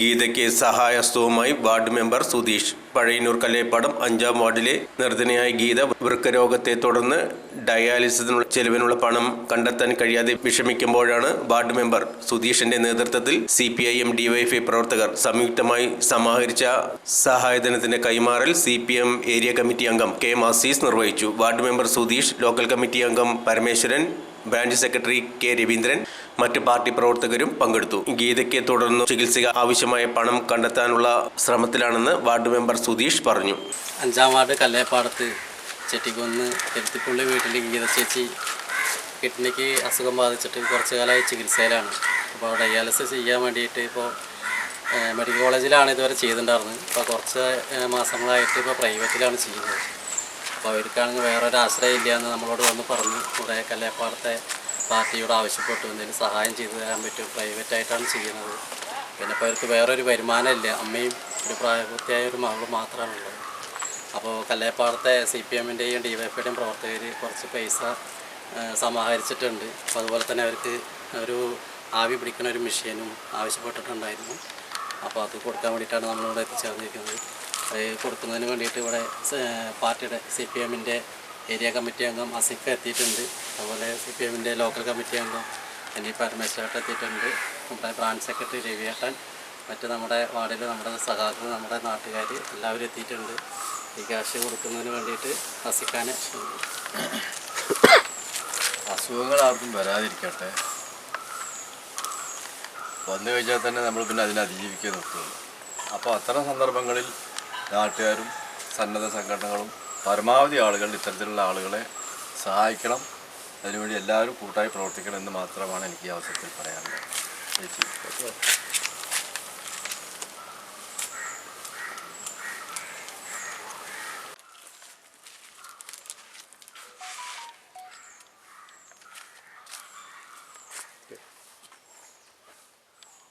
ഗീതയ്ക്ക് സഹായസ്തവുമായി ward member Sudheesh. Pazhayannur Kallepadam അഞ്ചാം വാർഡിലെ നിർധനയായ ഗീത വൃക്കരോഗത്തെ തുടർന്ന് ഡയാലിസിസിനുള്ള ചെലവിനുള്ള പണം കണ്ടെത്താൻ കഴിയാതെ വിഷമിക്കുമ്പോഴാണ് വാർഡ് മെമ്പർ സുധീഷിന്റെ നേതൃത്വത്തിൽ C P I M DYFI പ്രവർത്തകർ സംയുക്തമായി സമാഹരിച്ച സഹായധനത്തിന്റെ കൈമാറൽ C P M area committee അംഗം കെ മാസീസ് നിർവഹിച്ചു. Ward member Sudheesh local committee അംഗം Parameswaran branch secretary K Raveendran മറ്റ് പാർട്ടി പ്രവർത്തകരും പങ്കെടുത്തു. ഗീതയ്ക്ക് തുടർന്ന് ചികിത്സയ്ക്ക് ആവശ്യമായ പണം കണ്ടെത്താനുള്ള ശ്രമത്തിലാണെന്ന് വാർഡ് മെമ്പർ സുധീഷ് പറഞ്ഞു. അഞ്ചാം വാർഡ് കല്ലേപ്പാടത്ത് ചെട്ടിക്കുന്ന് എരുത്തിപ്പുള്ളി വീട്ടിൽ ഗീത ചേച്ചി കിഡ്നിക്ക് അസുഖം ബാധിച്ചിട്ട് കുറച്ചു കാലമായി ചികിത്സയിലാണ്. അപ്പോൾ ഡയാലിസിസ് ചെയ്യാൻ വേണ്ടിയിട്ട് ഇപ്പോൾ മെഡിക്കൽ കോളേജിലാണ് ഇതുവരെ ചെയ്തിട്ടുണ്ടായിരുന്നത്. അപ്പോൾ കുറച്ച് മാസങ്ങളായിട്ട് ഇപ്പോൾ പ്രൈവറ്റിലാണ് ചെയ്യുന്നത്. അപ്പോൾ അവർക്കാണെങ്കിൽ വേറൊരു ആശ്രയം ഇല്ല എന്ന് നമ്മളോട് വന്ന് പറഞ്ഞു. കുറേ കല്ലേപ്പാടത്തെ പാർട്ടിയോട് ആവശ്യപ്പെട്ടു. എന്തെങ്കിലും സഹായം ചെയ്തു തരാൻ പറ്റും. പ്രൈവറ്റായിട്ടാണ് ചെയ്യുന്നത്. പിന്നെ ഇപ്പോൾ അവർക്ക് വേറൊരു വരുമാനമില്ല അമ്മയും ഒരു പ്രായപൂർത്തിയായ ഒരു മകളും മാത്രമാണുള്ളത് അപ്പോൾ കല്ലേപ്പാടത്തെ സി പി എമ്മിന്റെയും ഡി വൈ പ്രവർത്തകർ കുറച്ച് പൈസ സമാഹരിച്ചിട്ടുണ്ട്. അപ്പോൾ അതുപോലെ തന്നെ അവർക്ക് ഒരു ആവി പിടിക്കുന്ന ഒരു മെഷീനും ആവശ്യപ്പെട്ടിട്ടുണ്ടായിരുന്നു. അപ്പോൾ അത് കൊടുക്കാൻ വേണ്ടിയിട്ടാണ് നമ്മളിവിടെ എത്തിച്ചേർന്നിരിക്കുന്നത്. കൊടുക്കുന്നതിന് വേണ്ടിയിട്ട് ഇവിടെ പാർട്ടിയുടെ സി പി എമ്മിന്റെ ഏരിയ കമ്മിറ്റി അംഗം അസിഫ് എത്തിയിട്ടുണ്ട്. അതുപോലെ സി പി എമ്മിന്റെ ലോക്കൽ കമ്മിറ്റി അംഗം എൻ ഡി പരമേശ്വരട്ട് എത്തിയിട്ടുണ്ട്. നമ്മുടെ ബ്രാഞ്ച് സെക്രട്ടറി രവിയേട്ടൻ മറ്റ് നമ്മുടെ വാർഡിൽ നമ്മുടെ സഖാക്കൾ നമ്മുടെ നാട്ടുകാർ എല്ലാവരും എത്തിയിട്ടുണ്ട്. ഈ ക്യാഷ് കൊടുക്കുന്നതിന് വേണ്ടിയിട്ട് അസിഖാനെ അസുഖങ്ങൾ ആർക്കും വരാതിരിക്കട്ടെ. വന്നു കഴിഞ്ഞാൽ തന്നെ നമ്മൾ പിന്നെ അതിനെ അതിജീവിക്കാൻ നോക്കുകയുള്ളൂ അപ്പോൾ അത്തരം സന്ദർഭങ്ങളിൽ നാട്ടുകാരും സന്നദ്ധ സംഘടനകളും പരമാവധി ആളുകൾ ഇത്തരത്തിലുള്ള ആളുകളെ സഹായിക്കണം. അതിനുവേണ്ടി എല്ലാവരും കൂട്ടായി പ്രവർത്തിക്കണം എന്ന് മാത്രമാണ് എനിക്ക് ഈ അവസരത്തിൽ പറയാനുള്ളത്.